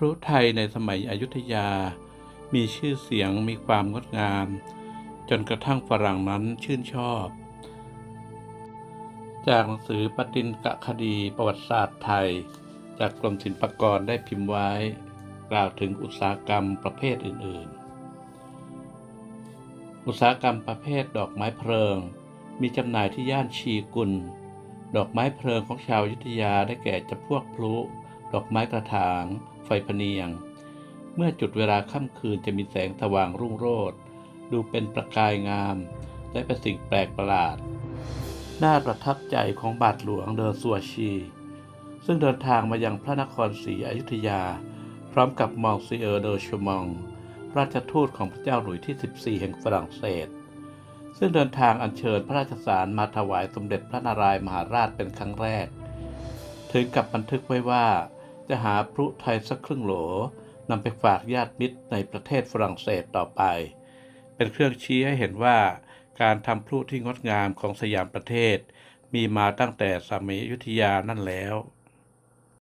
พลุไทยในสมัยอยุธยา มีชื่อเสียงมีความงดงาม จนกระทั่งฝรั่งนั้นชื่นชอบ จากหนังสือปฏินกะคดีประวัติศาสตร์ไทย จากกรมศิลปากรได้พิมพ์ไว้ กล่าวถึงอุตสาหกรรมประเภทอื่น ๆ อุตสาหกรรมประเภทดอกไม้เพลิง มีจำหน่ายที่ย่านชีกุลดอกไม้เพลิงของชาวยุธยาได้แก่จำพวกพลุ ดอกไม้กระถาง ไฟพเนียง เมื่อจุดเวลาค่ำคืนจะมีแสงสว่างรุ่งโรจน์ดูเป็นประกายงาม และเป็นสิ่งแปลกประหลาด น่าประทับใจของบาทหลวงเดอซัวชี ซึ่งเดินทางมายังพระนครศรีอยุธยา พร้อมกับมองซีเออร์เดอชมอง ราชทูตของพระเจ้าหลุยส์ที่ 14 แห่งฝรั่งเศส ซึ่งเดินทางอัญเชิญพระราชสารมาถวายสมเด็จพระนารายมหาราชเป็นครั้งแรก ถึงกับบันทึกไว้ว่า จะหาพลุไทยสักครึ่งโหลนำไปฝากญาติมิตรในประเทศฝรั่งเศสต่อไป เป็นเครื่องชี้ให้เห็นว่า การทำพลุที่งดงามของสยามประเทศ มีมาตั้งแต่สมัยอยุธยานั่นแล้ว